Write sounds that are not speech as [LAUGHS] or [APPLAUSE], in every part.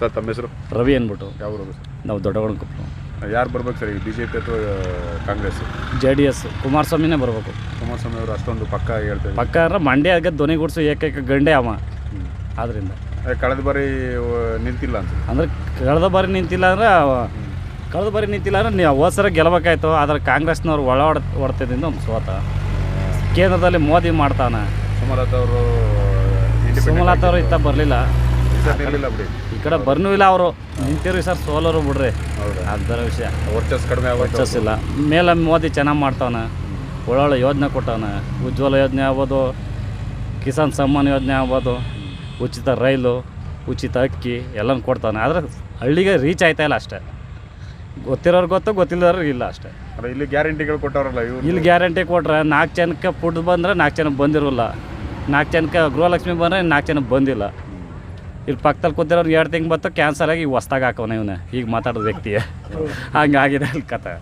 Sir ತಮ್ಮ ಹೆಸರು? ರವಿ ಅಂದ್ಬಿಟ್ಟು. ಯಾವ ಊರು ಸರ್? ನಾವು ಯಾರು ಬರ್ಬೇಕು ಸರ್ ಈಗ ಬಿ ಜೆ ಪಿ ಅಥವಾ ಕಾಂಗ್ರೆಸ್ ಜೆ ಡಿ ಎಸ್ ಕುಮಾರಸ್ವಾಮಿನೇ ಬರಬೇಕು. ಕುಮಾರಸ್ವಾಮಿ ಅವರು ಅಷ್ಟೊಂದು ಪಕ್ಕ ಹೇಳ್ತಾರೆ ಪಕ್ಕ ಅಂದ್ರೆ ಮಂಡ್ಯಗೆ ಧ್ವನಿಗೂಡಿಸೋ ಏಕೈಕ ಗಂಡೆ ಅವ. ಆದ್ದರಿಂದ ಏ, ಕಳೆದ ಬಾರಿ ನಿಂತಿಲ್ಲ ಅಂತ ಅಂದ್ರೆ ಕಳೆದ ಬಾರಿ ನಿಂತಿಲ್ಲ ಅಂದ್ರೆ ಕಳೆದ ಬಾರಿ ನಿಂತಿಲ್ಲ ಅಂದ್ರೆ ನೀವು ಹೋದ ಗೆಲ್ಲಬೇಕಾಯ್ತು ಆದ್ರೆ ಕಾಂಗ್ರೆಸ್ನವ್ರು ಒಳ ಹೊಡ್ ಹೊಡ್ತದಿಂದ ಒಂದು ಸೋತ. ಕೇಂದ್ರದಲ್ಲಿ ಮೋದಿ ಮಾಡ್ತಾನೆ. ಸುಮಲತಾ ಅವರು ಸುಮಲತಾ ಅವರು ಇತ್ತ ಬರಲಿಲ್ಲ. ಬಿಡಿ. ಈ ಕಡೆ ಬರ್ನೂ ಇಲ್ಲ ಅವರು. ನಿಂತಿರು ಸರ್ ಸೋಲರು ಬಿಡ್ರಿ. ಅದರ ಅದು ವಿಷಯ. ವರ್ಚಸ್ ಕಡಿಮೆ ವರ್ಚಸ್ ಇಲ್ಲ. ಮೇಲೆ ಮೋದಿ ಚೆನ್ನಾಗಿ ಮಾಡ್ತಾವನ. ಒಳ್ಳೊಳ್ಳೆ ಯೋಜನೆ ಕೊಟ್ಟವನ. ಉಜ್ವಲ ಯೋಜನೆ ಆಗ್ಬೋದು. ಕಿಸಾನ್ ಸಮ್ಮಾನ್ ಯೋಜನೆ ಆಗ್ಬೋದು. ಉಚಿತ ರೈಲು ಉಚಿತ ಅಕ್ಕಿ ಎಲ್ಲನೂ ಕೊಡ್ತಾನೆ ಆದರೆ ಹಳ್ಳಿಗೆ ರೀಚ್ ಆಯ್ತಾ ಇಲ್ಲ ಅಷ್ಟೇ. ಗೊತ್ತಿರೋರು ಗೊತ್ತು ಗೊತ್ತಿಲ್ಲದವ್ರಿಗೆ ಇಲ್ಲ ಅಷ್ಟೇ. ಇಲ್ಲಿ ಗ್ಯಾರಂಟಿಗಳು ಕೊಟ್ಟವ್ರಲ್ಲ ಇವ್ರು ಇಲ್ಲಿ ಗ್ಯಾರಂಟಿ ಕೊಟ್ರೆ ನಾಲ್ಕು ಜನಕ್ಕೆ ಫುಡ್ ಬಂದರೆ ನಾಲ್ಕು ಜನಕ್ಕೆ ಬಂದಿರೋಲ್ಲ. ನಾಲ್ಕು ಜನಕ್ಕೆ ಗೃಹಲಕ್ಷ್ಮಿ ಬಂದರೆ ನಾಲ್ಕು ಜನಕ್ಕೆ ಬಂದಿಲ್ಲ. ಇಲ್ಲಿ ಪಕ್ಕದಲ್ಲಿ ಕೂತಿರೋರು ಎರಡು ತಿಂಗ್ ಬತ್ತು ಕ್ಯಾನ್ಸರ್ ಆಗಿ ಹೊಸ್ದಾಗ ಹಾಕೋನ ಇವನು. ಈಗ ಮಾತಾಡೋದು ವ್ಯಕ್ತಿಯ ಹಂಗಾಗಿದೆ ಅಲ್ಲಿ ಕತೆ.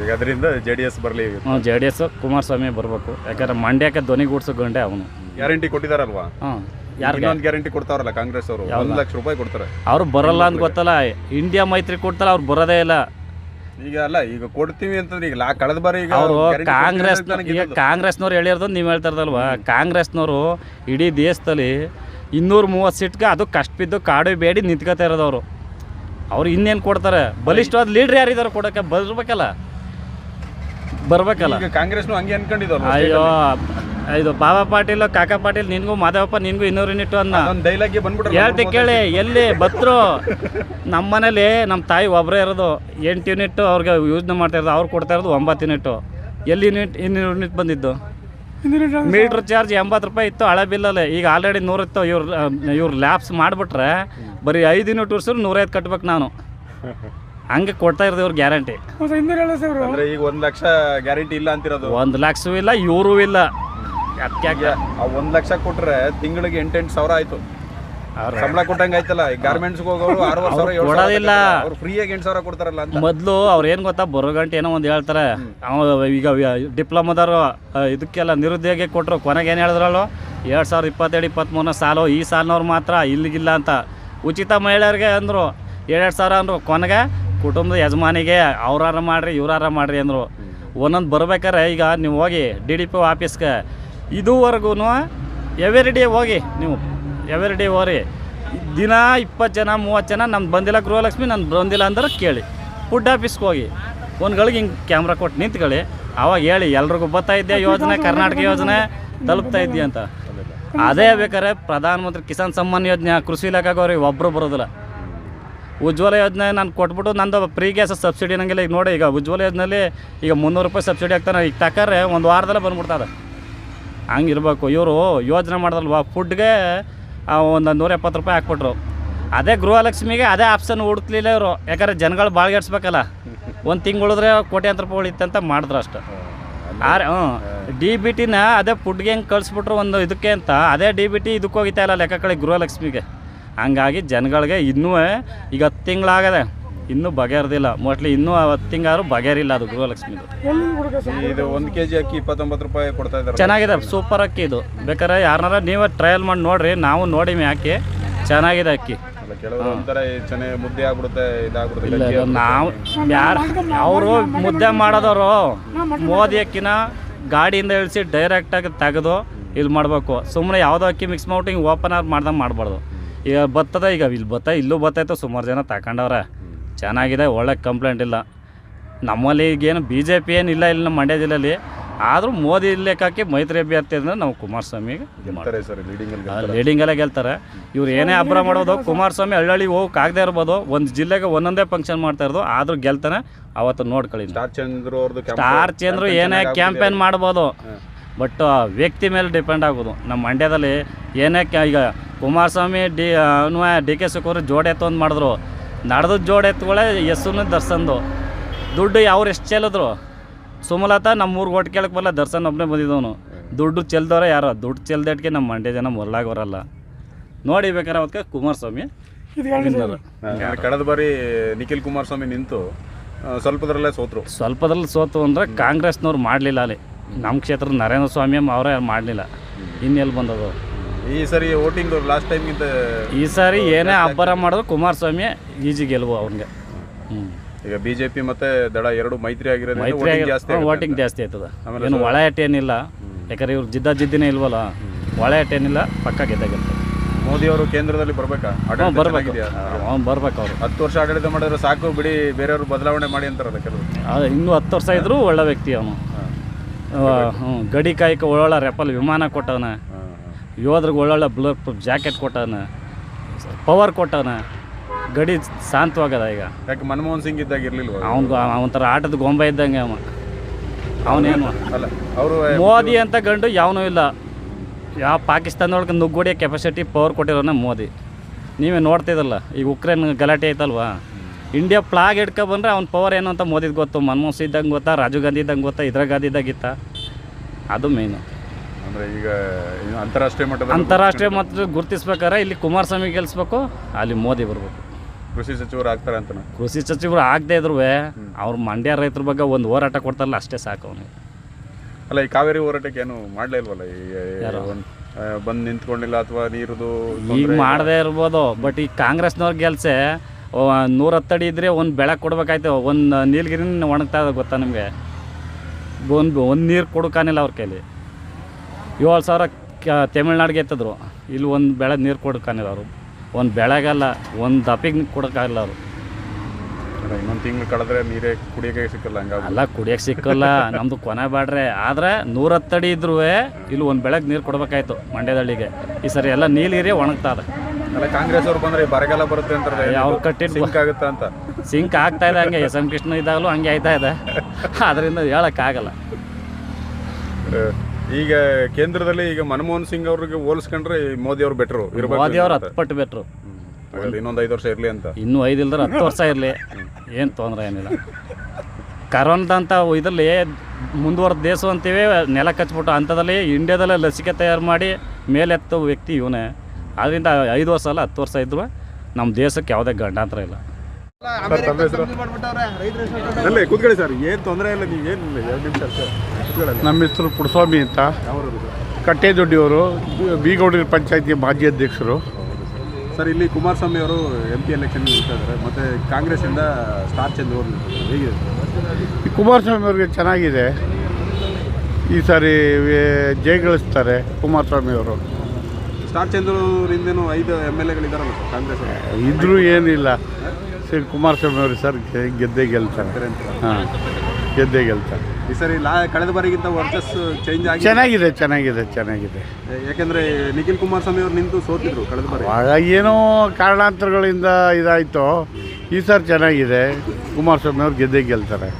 ಈಗ ಅದರಿಂದ ಜೆ ಡಿ ಎಸ್ ಬರಲಿ ಹ್ಞೂ ಜೆ ಡಿ ಎಸ್ ಕುಮಾರಸ್ವಾಮಿ ಬರಬೇಕು. ಯಾಕಂದ್ರೆ ಮಂಡ್ಯಕ್ಕೆ ಧ್ವನಿಗೂಡ್ಸೋ ಗಂಡೆ ಅವನು. ಗ್ಯಾರಂಟಿ ಕೊಟ್ಟಿದಾರಲ್ವಾ? ಹಾಂ ಯಾರು ಇನ್ನೊಂದು ಗ್ಯಾರಂಟಿ ಕೊಡ್ತಾವ್ರಲ್ಲ ಕಾಂಗ್ರೆಸ್ ಅವರು. ಒಂದು ಲಕ್ಷ ರೂಪಾಯಿ ಕೊಡ್ತಾರೆ. ಅವ್ರು ಬರಲ್ಲ ಅಂತ ಗೊತ್ತಲ್ಲ ಇಂಡಿಯಾ ಮೈತ್ರಿ ಕೊಡ್ತಲ್ಲ ಅವ್ರು ಬರೋದೇ ಇಲ್ಲ. ಈಗ ಅಲ್ಲ ಈಗ ಕೊಡ್ತೀವಿ ಅಂತಂದ್ರೆ ಈಗ ಕಳೆದ ಬಾರಿ ಈಗ ಅವರು ಕಾಂಗ್ರೆಸ್ ಈಗ. ಕಾಂಗ್ರೆಸ್ನವ್ರು ಹೇಳಿರೋದು ನೀವು ಹೇಳ್ತಾರಲ್ವಾ ಕಾಂಗ್ರೆಸ್ನವರು ಇಡೀ ದೇಶದಲ್ಲಿ ಇನ್ನೂರ ಮೂವತ್ತು ಸೀಟ್ಗೆ ಅದು ಕಷ್ಟ ಬಿದ್ದು ಕಾಡು ಬೇಡಿ ನಿಂತ್ಕೋತಾ ಇರೋದು ಅವರು ಅವ್ರು ಇನ್ನೇನು ಕೊಡ್ತಾರೆ? ಬಲಿಷ್ಠವಾದ ಲೀಡ್ರ್ ಯಾರಿದ್ದಾರೆ ಕೊಡೋಕೆ ಬರ್ಬೇಕಲ್ಲ? ಬರ್ಬೇಕಲ್ಲ? ಕಾಂಗ್ರೆಸ್ನು ಹಂಗೆ ಅನ್ಕೊಂಡಿದ್ರು ಅಯ್ಯೋ ಇದು ಬಾಬಾ ಪಾಟೀಲ್ ಕಾಕಾ ಪಾಟೀಲ್ ನಿನ್ಗೂ ಮಾದೇವಪ್ಪ ನಿನ್ಗೂ ಇನ್ನೂರು ಯೂನಿಟ್ ಅನ್ನ. ಡೈಲಾಗಿ ಬಂದ್ಬಿಟ್ಟು ಹೇಳ್ತಿ ಕೇಳಿ ಎಲ್ಲಿ ಬತ್ರು ನಮ್ಮ ಮನೇಲಿ ನಮ್ಮ ತಾಯಿ ಒಬ್ಬರೇ ಇರೋದು. ಎಂಟು ಯೂನಿಟ್ ಅವ್ರಿಗೆ ಯೂಸ್ನ ಮಾಡ್ತಾ ಇರೋದು ಅವ್ರು ಕೊಡ್ತಾ ಇರೋದು ಒಂಬತ್ತು ಯೂನಿಟ್ಟು ಎಲ್ಲಿ ಯೂನಿಟ್ ಇನ್ನೂರು ಯೂನಿಟ್ ಬಂದಿದ್ದು? ಮೀಟ್ರ್ ಚಾರ್ಜ್ ಎಂಬತ್ತು ರೂಪಾಯಿ ಇತ್ತು ಹಳೆ ಬಿಲ್ಲಲ್ಲಿ ಈಗ ಆಲ್ರೆಡಿ ನೂರಿತ್ತು ಇವ್ರು ಇವ್ರು ಲ್ಯಾಬ್ಸ್ ಮಾಡಿಬಿಟ್ರೆ ಬರೀ ಐದು ಯೂನಿಟ್ ಉರ್ಸಿದ್ರು ನೂರೈದು ಕಟ್ಬೇಕು ನಾನು. [LAUGHS] ಹಂಗೆ ಕೊಡ್ತಾ ಇರೋದು ಇವ್ರ ಗ್ಯಾರಂಟಿ ಅಂದ್ರೆ ಈಗ ಒಂದು ಲಕ್ಷ ಗ್ಯಾರಂಟಿ ಇಲ್ಲ ಅಂತಿರೋದು. ಒಂದು ಲಕ್ಷವೂ ಇಲ್ಲ ಇವರು ಇಲ್ಲ. ಅದಕ್ಕೆ ಈಗ ಆ ಒಂದ್ ಲಕ್ಷ ಕೊಟ್ರೆ ತಿಂಗಳಿಗೆ ಎಂಟೆಂಟು ಸಾವಿರ ಆಯ್ತು. ಸಂಬಳ ಕೊಟ್ಟಂಗೆ ಆಯ್ತಲ್ಲ ಈಗ ಗಾರ್ಮೆಂಟ್ಸ್ ಹೋಗೋರು ಆರು ಸಾವಿರ ಏಳು ಕೊಡೋದಿಲ್ಲ. ಅವ್ರು ಫ್ರೀಯಾಗಿ ಎಂಟು ಸಾವಿರ ಕೊಡ್ತಾರಲ್ಲ ಅಂತ. ಮೊದಲು ಅವ್ರು ಏನು ಗೊತ್ತಾ ಬರೋ ಗಂಟೆ ಏನೋ ಒಂದು ಹೇಳ್ತಾರೆ. ಅವ ಈಗ ಡಿಪ್ಲೊಮಾದವರು ಇದಕ್ಕೆಲ್ಲ ನಿರುದ್ಯೋಗಿ ಕೊಟ್ಟರು ಕೊನೆಗೆ ಏನು ಹೇಳಿದ್ರಲ್ಲೋ ಎರಡು ಸಾವಿರದ ಇಪ್ಪತ್ತೆರಡು ಇಪ್ಪತ್ತ್ಮೂರನೇ ಸಾಲು ಈ ಸಾಲಿನವ್ರು ಮಾತ್ರ ಇಲ್ಲಿಗಿಲ್ಲ ಅಂತ. ಉಚಿತ ಮಹಿಳೆಯರಿಗೆ ಅಂದರು ಎರಡು ಸಾವಿರ ಅಂದರು. ಕೊನೆಗೆ ಕುಟುಂಬದ ಯಜಮಾನಿಗೆ ಅವ್ರಾರ ಮಾಡ್ರಿ ಇವ್ರಾರ ಮಾಡ್ರಿ ಅಂದರು. ಒಂದೊಂದು ಬರ್ಬೇಕಾರೆ ಈಗ ನೀವು ಹೋಗಿ ಡಿ ಡಿ ಪಿ ಆಫೀಸ್ಗೆ ಇದುವರೆಗೂ ಎವ್ರಿ ಡೇ ಹೋಗಿ ನೀವು ಎವ್ರಿ ಡೇ ಓರಿ ದಿನ ಇಪ್ಪತ್ತು ಜನ, ಮೂವತ್ತು ಜನ ನಮ್ಮ ಬಂದಿಲ್ಲ ಗೃಹಲಕ್ಷ್ಮಿ, ನಾನು ಬಂದಿಲ್ಲ ಅಂದ್ರೆ ಕೇಳಿ. ಫುಡ್ ಆಫೀಸ್ಗೆ ಹೋಗಿ. ಒಂದು ಗಳಿಗೆ ಹಿಂಗೆ ಕ್ಯಾಮ್ರಾ ಕೊಟ್ಟು ನಿಂತ್ಕೊಳ್ಳಿ. ಅವಾಗ ಹೇಳಿ, ಎಲ್ರಿಗೂ ಬರ್ತಾ ಇದ್ದೆ ಯೋಜನೆ, ಕರ್ನಾಟಕ ಯೋಜನೆ, ತಲುಪ್ತಾ ಇದ್ದೀಯ ಅಂತ. ಅದೇ ಬೇಕಾದ್ರೆ ಪ್ರಧಾನಮಂತ್ರಿ ಕಿಸಾನ್ ಸಮ್ಮಾನ್ ಯೋಜನೆ, ಕೃಷಿ ಇಲಾಖೆಗೋರಿ ಒಬ್ಬರು ಬರೋದಿಲ್ಲ. ಉಜ್ವಲ ಯೋಜನೆ ನಾನು ಕೊಟ್ಬಿಟ್ಟು ನಂದು ಫ್ರೀ ಗ್ಯಾಸ್ ಸಬ್ಸಿಡಿ ನಂಗೆಲ್ಲ ಈಗ ನೋಡಿ, ಈಗ ಉಜ್ವಲ ಯೋಜನೆಯಲ್ಲಿ ಈಗ ಮುನ್ನೂರು ರೂಪಾಯಿ ಸಬ್ಸಿಡಿ ಆಗ್ತಾನೆ. ಈಗ ತಕ್ಕರೆ ಒಂದು ವಾರದಲ್ಲೇ ಬಂದ್ಬಿಡ್ತಾರೆ ಹಂಗಿರ್ಬೇಕು, ಇವರು ಯೋಜನೆ ಮಾಡಿದಲ್ವ? ಫುಡ್ಗೆ ಒಂದು ನೂರ ಎಪ್ಪತ್ತು ರೂಪಾಯಿ ಹಾಕ್ಬಿಟ್ರು. ಅದೇ ಗೃಹಲಕ್ಷ್ಮಿಗೆ ಅದೇ ಆಪ್ಷನ್ ಹುಡುಕ್ಲಿಲ್ಲ ಇವರು. ಯಾಕಂದ್ರೆ ಜನಗಳು ಬಾಳ್ಗೆಡ್ಸ್ಬೇಕಲ್ಲ ಒಂದು ತಿಂಗಳು ಉಳಿದ್ರೆ ಕೋಟ್ಯಾಂತರ ರೂಪಾಯಿ ಉಳಿತಂತ ಮಾಡಿದ್ರು ಅಷ್ಟು. ಆರೆ ಹ್ಞೂ ಡಿ ಬಿ ಟಿನ ಅದೇ ಫುಡ್ಗೆ ಹೆಂಗೆ ಕಳಿಸ್ಬಿಟ್ರು ಒಂದು ಇದಕ್ಕೆ ಅಂತ ಅದೇ ಡಿ ಬಿ ಟಿ ಇದಕ್ಕೆ ಹೋಗಿತಾ ಇಲ್ಲ ಲೆಕ್ಕ ಕಳಿ ಗೃಹಲಕ್ಷ್ಮಿಗೆ. ಹಂಗಾಗಿ ಜನಗಳಿಗೆ ಇನ್ನೂ ಈಗ ಹತ್ತು ತಿಂಗಳಾಗದೆ ಇನ್ನೂ ಬಗೆಹರ್ದಿಲ್ಲ. ಮೋಸ್ಟ್ಲಿ ಇನ್ನೂ ಅವತ್ತಿಂಗಾರು ಬಗೆಹರಿಲ್ಲ ಅದು ಗೃಹಲಕ್ಷ್ಮಿದು. ಇದು ಒಂದು ಕೆ ಜಿ ಅಕ್ಕಿ ಇಪ್ಪತ್ತೊಂಬತ್ತು ರೂಪಾಯಿ ಕೊಡ್ತಾ ಇದ್ದಾರೆ. ಚೆನ್ನಾಗಿದೆ ಸೂಪರ್ ಅಕ್ಕಿ ಇದು. ಬೇಕಾದ್ರೆ ಯಾರನ್ನಾರ ನೀವೇ ಟ್ರಯಲ್ ಮಾಡಿ ನೋಡ್ರಿ ನಾವು ನೋಡಿಮಿ ಹಾಕಿ ಚೆನ್ನಾಗಿದೆ ಅಕ್ಕಿ. ಚೆನ್ನಾಗಿ ಮುದ್ದೆ ಆಗ್ಬಿಡುತ್ತೆ ಇದಾಗ್ಬಿಡುತ್ತೆ ನಾವು ಯಾರು ಅವರು ಮುದ್ದೆ ಮಾಡೋದವರು ಮೋದಿ ಅಕ್ಕಿನ ಗಾಡಿಯಿಂದ ಇಳಿಸಿ ಡೈರೆಕ್ಟಾಗಿ ತೆಗೆದು ಇಲ್ಲಿ ಮಾಡಬೇಕು. ಸುಮ್ಮನೆ ಯಾವುದೋ ಅಕ್ಕಿ ಮಿಕ್ಸ್ ಮಾಡ್ಬಿಟ್ಟು ಹಿಂಗೆ ಓಪನ್ ಆಗಿ ಮಾಡ್ದಂಗೆ ಮಾಡಬಾರ್ದು. ಈಗ ಬತ್ತದ ಈಗ ಇಲ್ಲಿ ಬತ್ತ ಇಲ್ಲೂ ಬತ್ತೈತೆ ಸುಮಾರು ಜನ ತಗೊಂಡವ್ರೆ ಚೆನ್ನಾಗಿದೆ ಒಳ್ಳೆ ಕಂಪ್ಲೇಂಟ್ ಇಲ್ಲ. ನಮ್ಮಲ್ಲಿ ಈಗೇನು ಬಿ ಜೆ ಪಿ ಏನಿಲ್ಲ ಇಲ್ಲಿ ನಮ್ಮ ಮಂಡ್ಯ ಜಿಲ್ಲೆಯಲ್ಲಿ. ಆದರೂ ಮೋದಿ ಲೆಕ್ಕಕ್ಕೆ ಮೈತ್ರಿ ಅಭ್ಯರ್ಥಿ ಅಂದರೆ ನಾವು ಕುಮಾರಸ್ವಾಮಿಗೆ ಸ್ವಾಮಿ ಮಾಡ್ತೀವಿ. ಗೆಲ್ತಾರೆ ಸರ್ ಲೀಡಿಂಗ್ ಅಲ್ಲಿ ಲೀಡಿಂಗಲ್ಲೇ ಗೆಲ್ತಾರೆ. ಇವ್ರು ಏನೇ ಅಬ್ರ ಮಾಡೋದು ಕುಮಾರಸ್ವಾಮಿ ಹಳ್ಳಿ ಹೋಗಕ್ಕೆ ಆಗದೆ ಇರ್ಬೋದು. ಒಂದು ಜಿಲ್ಲೆಗೆ ಒಂದೊಂದೇ ಫಂಕ್ಷನ್ ಮಾಡ್ತಾ ಇರೋದು ಆದರೂ ಗೆಲ್ತಾನೆ ಅವತ್ತು ನೋಡ್ಕೊಳ್ಳಿ ಸ್ಟಾರ್ ಚಂದ್ರು ಏನೇ ಕ್ಯಾಂಪೇನ್ ಮಾಡ್ಬೋದು. ಬಟ್ ವ್ಯಕ್ತಿ ಮೇಲೆ ಡಿಪೆಂಡ್ ಆಗೋದು. ನಮ್ಮ ಮಂಡ್ಯದಲ್ಲಿ ಏನೇ ಈಗ ಕುಮಾರಸ್ವಾಮಿ ಡಿ ಅನ್ವಯ ಡಿ ಕೆ ಶಿವಕುಮಾರ್ ಜೋಡೆ ತೊಂದು ಮಾಡಿದ್ರು. ನಡೆದ ಜೋಡಿ ಎತ್ತುಗಳೇ ಎಸ್ಸುನ ದರ್ಶನ್ದು. ದುಡ್ಡು ಯಾವ್ರು ಎಷ್ಟು ಚೆಲ್ಲಿದ್ರು ಸುಮಲತ ನಮ್ಮ ಊರಿಗೆ ಒಟ್ಟು ಕೇಳಕ್ಕೆ ಬರಲ್ಲ ದರ್ಶನ್ ಒಬ್ಬನೇ ಬಂದಿದ್ದವನು. ದುಡ್ಡು ಚೆಲ್ದವ್ರೆ ಯಾರೋ? ದುಡ್ಡು ಚೆಲ್ದಟ್ಗೆ ನಮ್ಮ ಮಂಡ್ಯ ಜನ ಮೊದಲಾಗೋರಲ್ಲ ನೋಡಿ ಬೇಕಾರೆ ಅವಕ್ಕೆ ಕುಮಾರಸ್ವಾಮಿ. ಕಳೆದ ಬಾರಿ ನಿಖಿಲ್ ಕುಮಾರಸ್ವಾಮಿ ನಿಂತು ಸ್ವಲ್ಪದ್ರಲ್ಲೇ ಸೋತ್ರು. ಸ್ವಲ್ಪದ್ರಲ್ಲಿ ಸೋತು ಅಂದರೆ ಕಾಂಗ್ರೆಸ್ನವ್ರು ಮಾಡಲಿಲ್ಲ ಅಲ್ಲಿ. ನಮ್ಮ ಕ್ಷೇತ್ರದ ನರೇಂದ್ರ ಸ್ವಾಮಿ ಅವರೇ ಮಾಡಲಿಲ್ಲ. ಇನ್ನೆಲ್ಲಿ ಬಂದದು ಈ ಸರಿ ವೋಟಿಂಗ್ ಲಾಸ್ಟ್ ಟೈಮ್ಗಿಂತ ಈ ಸಾರಿ ಏನೇ ಅಬ್ಬರ ಮಾಡಿದ್ರು ಕುಮಾರಸ್ವಾಮಿ ಈಜಿ ಗೆಲುವು ಅವ್ನಿಗೆ. ಹ್ಞೂ ಈಗ ಬಿಜೆಪಿ ಮತ್ತೆ ದಡ ಎರಡು ಮೈತ್ರಿ ಆಗಿರೋದ್ರಿಂದ ಮೈತ್ರಿ voting ಜಾಸ್ತಿ ಆಗುತ್ತೆ ವೋಟಿಂಗ್ ಜಾಸ್ತಿ ಆಯ್ತದ. ಆಮೇಲೆ ಏನು ಏನಿಲ್ಲ ಯಾಕಂದ್ರೆ ಇವ್ರು ಜಿದ್ದ ಜಿದ್ದಿನೇ ಇಲ್ವಲ್ಲ? ಒಳ ಎಟ್ ಏನಿಲ್ಲ ಪಕ್ಕ ಗೆದ್ದಾಗಿರ್ತಾರೆ. ಮೋದಿ ಅವರು ಕೇಂದ್ರದಲ್ಲಿ ಬರ್ಬೇಕಾ? ಆಡಳಿತ ಬರ್ಬೇಕು. ಚೆನ್ನಾಗಿದ್ಯಾ? ಅವ್ನು ಬರ್ಬೇಕು ಅವರು. ಹತ್ತು ವರ್ಷ ಆಡಳಿತ ಮಾಡಿದ್ರೆ ಸಾಕು ಬಿಡಿ ಬೇರೆಯವರು ಬದಲಾವಣೆ ಮಾಡಿ ಅಂತಾರಲ್ಲ ಕೆಲವರು. ಇನ್ನೂ ಹತ್ತು ವರ್ಷ ಇದ್ರು ಒಳ್ಳೆ ವ್ಯಕ್ತಿ ಅವನು. ಹ್ಞೂ ಗಡಿ ಕಾಯಕ ಒಳ್ಳೊಳ್ಳೆ ರೆಪಲ್ ವಿಮಾನ ಕೊಟ್ಟವನ. ಯೋದ್ರಿಗೆ ಒಳ್ಳೊಳ್ಳೆ ಬ್ಲರ್ ಪ್ರೂಫ್ ಜಾಕೆಟ್ ಕೊಟ್ಟಾನೆ ಪವರ್ ಕೊಟ್ಟಾನ ಗಡಿ ಶಾಂತವಾಗದ ಈಗ. ಯಾಕೆ ಮನಮೋಹನ್ ಸಿಂಗ್ ಇದ್ದಾಗ ಇರಲಿಲ್ಲ ಅವ್ನಿಗೆ ಅವನಥರ ಆಟದ ಗೊಂಬೆ ಇದ್ದಂಗೆ ಅವ. ಅವನೇನು? ಅಲ್ಲ ಅವರು ಮೋದಿ ಅಂತ ಗಂಡು ಯಾವನೂ ಇಲ್ಲ. ಯಾವ ಪಾಕಿಸ್ತಾನದೊಳಗೆ ನುಗ್ಗೋಡಿಯ ಕೆಪಾಸಿಟಿ ಪವರ್ ಕೊಟ್ಟಿರೋನ ಮೋದಿ. ನೀವೇ ನೋಡ್ತಿದ್ದಲ್ಲ ಈಗ ಉಕ್ರೇನ್ ಗಲಾಟೆ ಐತಲ್ವಾ? ಇಂಡಿಯಾ ಪ್ಲಾಗ್ ಹಿಡ್ಕೊ ಬಂದ್ರೆ ಅವ್ನ ಪವರ್ ಏನು ಅಂತ ಮೋದಿದ್ ಗೊತ್ತು ಮನಮೋಹನ್ ಸಿಂಗ್ ಇದ್ದಂಗೆ ಗೊತ್ತಾ ರಾಜೀವ್ ಗಾಂಧಿ ಇದ್ದಂಗೆ ಗೊತ್ತಾ ಇದ್ರಾಗ ಗಾಂಧಿ ಇದ್ದಾಗಿತ್ತ? ಅದು ಮೇಯ್ನು ಅಂದ್ರೆ ಈಗ ಅಂತಾರಾಷ್ಟ್ರೀಯ ಮಟ್ಟದ ಅಂತಾರಾಷ್ಟ್ರೀಯ ಮಟ್ಟದ ಗುರುತಿಸ್ಬೇಕಾದ್ರೆ ಇಲ್ಲಿ ಕುಮಾರಸ್ವಾಮಿ ಗೆಲ್ಸ್ಬೇಕು ಅಲ್ಲಿ ಮೋದಿ ಬರ್ಬೇಕು. ಕೃಷಿ ಸಚಿವರು ಆಗ್ತಾರೆ ಅಂತ ಕೃಷಿ ಸಚಿವರು ಆಗದೆ ಇದ್ರು ಅವ್ರ ಮಂಡ್ಯ ರೈತರ ಬಗ್ಗೆ ಒಂದು ಹೋರಾಟ ಕೊಡ್ತಾರಲ್ಲ ಅಷ್ಟೇ ಸಾಕು ಅವನಿಗೆ. ಅಲ್ಲ ಈ ಕಾವೇರಿ ಹೋರಾಟಕ್ಕೆ ಏನು ಮಾಡ್ಲೇ ಇಲ್ವಲ್ಲ? ಈ ಬಂದ್ ನಿಂತ್ಕೊಂಡಿಲ್ಲ ಅಥವಾ ನೀರುದು ಈಗ ಮಾಡದೇ ಇರ್ಬೋದು ಬಟ್ ಈ ಕಾಂಗ್ರೆಸ್ನವ್ರ ಗೆಲ್ಸೆ ನೂರ ಹತ್ತಡಿ ಇದ್ರೆ ಒಂದು ಬೆಳೆ ಕೊಡ್ಬೇಕಾಯ್ತು ಒಂದು ನೀಲಗಿರಿನ ಒಣಗ್ತಾ ಇದೆ ಗೊತ್ತಾ ನಿಮಗೆ? ಒಂದು ಒಂದು ನೀರು ಕೊಡೋಕಾನಿಲ್ಲ ಅವ್ರ ಕೈಲಿ. ಏಳು ಸಾವಿರ ಕ ತಮಿಳ್ನಾಡಿಗೆ ಎತ್ತಿದ್ರು. ಇಲ್ಲಿ ಒಂದು ಬೆಳೆ ನೀರು ಕೊಡೋಕ್ಕಾನಿಲ್ಲ ಅವರು. ಒಂದು ಬೆಳೆಗಲ್ಲ ಒಂದು ದಪ್ಪಿಗೆ ಕೊಡೋಕ್ಕಾಗಲ್ಲ ಅವರು. ಇನ್ನೊಂದು ತಿಂಗಳು ಕಳೆದ್ರೆ ನೀರೇ ಕುಡಿಯೋಕೆ ಸಿಕ್ಕಲ್ಲ ಹಂಗ ಅಲ್ಲ ಕುಡಿಯೋಕೆ ಸಿಕ್ಕಲ್ಲ ನಮ್ಮದು ಕೊನೆ ಬಾಡ್ರೆ ಆದರೆ ನೂರತ್ತಡಿ ಇದ್ರೂ ಇಲ್ಲಿ ಒಂದು ಬೆಳಗ್ಗೆ ನೀರು ಕೊಡಬೇಕಾಯ್ತು ಮಂಡ್ಯದಳ್ಳಿಗೆ. ಈ ಸರಿ ಎಲ್ಲ ನೀಲಗಿರಿ ಒಣಗ್ತಾ ಅಲ್ಲ ಕಾಂಗ್ರೆಸ್ ಅವ್ರು ಬಂದ್ರೆ ಬರಗಾಲ ಬರುತ್ತೆ ಅಂತಾರೆ. ಅವ್ರು ಕಟ್ಟಿದ್ದು ಸಿಂಕ್ ಆಗುತ್ತೆ ಅಂತ? ಸಿಂಕ್ ಆಗ್ತಾ ಇದೆ ಹಂಗೆ. ಎಸ್ ಎಂ ಕೃಷ್ಣ ಇದ್ದಾಗಲೂ ಹಂಗೆ ಆಯ್ತಾ ಇದೆ. [LAUGHS] ಅದರಿಂದ ಹೇಳೋಕ್ಕಾಗಲ್ಲ. ಈಗ ಕೇಂದ್ರದಲ್ಲಿ ಈಗ ಮನಮೋಹನ್ ಸಿಂಗ್ ಅವ್ರಿಗೆ ಹೋಲಿಸ್ಕೊಂಡ್ರೆ ಮೋದಿ ಅವ್ರು ಬೆಟ್ರು ಮೋದಿ ಅವ್ರು ಹತ್ತು ಪಟ್ಟು ಬೆಟ್ರು ಇನ್ನೊಂದು ಐದು ವರ್ಷ ಇರ್ಲಿ ಅಂತ. ಇನ್ನೂ ಐದು ಇಲ್ದ್ರೆ ಹತ್ತು ವರ್ಷ ಇರಲಿ. ಏನು ತೊಂದರೆ ಏನಿಲ್ಲ. ಕರೋನಾದಂಥ ಇದರಲ್ಲಿ ಮುಂದುವರೆದ ದೇಶ ಅಂತೀವಿ ನೆಲ ಕಚ್ಬಿಟ್ಟು ಅಂಥದ್ರಲ್ಲಿ ಇಂಡಿಯಾದಲ್ಲೇ ಲಸಿಕೆ ತಯಾರು ಮಾಡಿ ಮೇಲೆತ್ತ ವ್ಯಕ್ತಿ ಇವನೇ. ಅದರಿಂದ ಐದು ವರ್ಷ ಅಲ್ಲ ಹತ್ತು ವರ್ಷ ಇದ್ರು ನಮ್ಮ ದೇಶಕ್ಕೆ ಯಾವುದೇ ಗಂಡಾಂತರ ಇಲ್ಲ. ಅಲ್ಲೇ ಕೂತ್ಕೊಳ್ಳಿ ಸರ್ ಏನು ತೊಂದರೆ ಇಲ್ಲ ನೀವು ಏನು ನಮ್ಮ ಹೆಸರು ಪುಡಸ್ವಾಮಿ ಅಂತ. ಕಟ್ಟೆದೊಡ್ಡಿಯವರು ಬೀಗೌಡರ ಪಂಚಾಯತಿ ಮಾಜಿ ಅಧ್ಯಕ್ಷರು. ಸರ್ ಇಲ್ಲಿ ಕುಮಾರಸ್ವಾಮಿ ಅವರು ಎಂ ಪಿ ಎಲೆಕ್ಷನ್ ಮತ್ತೆ ಕಾಂಗ್ರೆಸ್ ಕಾಂಗ್ರೆಸ್ಸಿಂದ ಸ್ಟಾರ್ ಚಂದ್ರ ಅವರು. ಹೇಗಿದೆ ಈ ಕುಮಾರಸ್ವಾಮಿ ಅವ್ರಿಗೆ ಚೆನ್ನಾಗಿದೆ. ಈ ಸಾರಿ ಜಯ ಜಯಗಳಿಸ್ತಾರೆ ಕುಮಾರಸ್ವಾಮಿ ಅವರು. ಸ್ಟಾರ್ ಚಂದ್ರ ಅವರಿಂದೇನು ಐದು ಎಂ ಎಲ್ ಎಗಳಿದ್ದಾರಲ್ಲ ಸರ್ ಕಾಂಗ್ರೆಸ್ ಇದ್ರು ಏನಿಲ್ಲ. ಸರ್ ಕುಮಾರಸ್ವಾಮಿ ಅವರು ಸರ್ ಗೆದ್ದೆ ಗೆದ್ದೇ ಗೆಲ್ತಾರೆ ಹಾಂ ಗೆದ್ದೇ ಗೆಲ್ತಾರೆ. ಈ ಸರಿ ಲಾ ಕಳೆದ ಬಾರಿಗಿಂತ ವರ್ಚಸ್ಸು ಚೇಂಜ್ ಆಗಿ ಚೆನ್ನಾಗಿದೆ ಚೆನ್ನಾಗಿದೆ ಚೆನ್ನಾಗಿದೆ. ಯಾಕೆಂದ್ರೆ ನಿಖಿಲ್ ಕುಮಾರಸ್ವಾಮಿ ಅವರು ನಿಂತು ಸೋತಿದ್ರು ಕಳೆದ ಬಾರಿ. ಆಗ ಏನೋ ಕಾರಣಾಂತರಗಳಿಂದ ಇದಾಯಿತು ಈ ಸರ್ ಚೆನ್ನಾಗಿದೆ. ಕುಮಾರಸ್ವಾಮಿ ಅವ್ರು ಗೆದ್ದೇ ಗೆಲ್ತಾರೆ.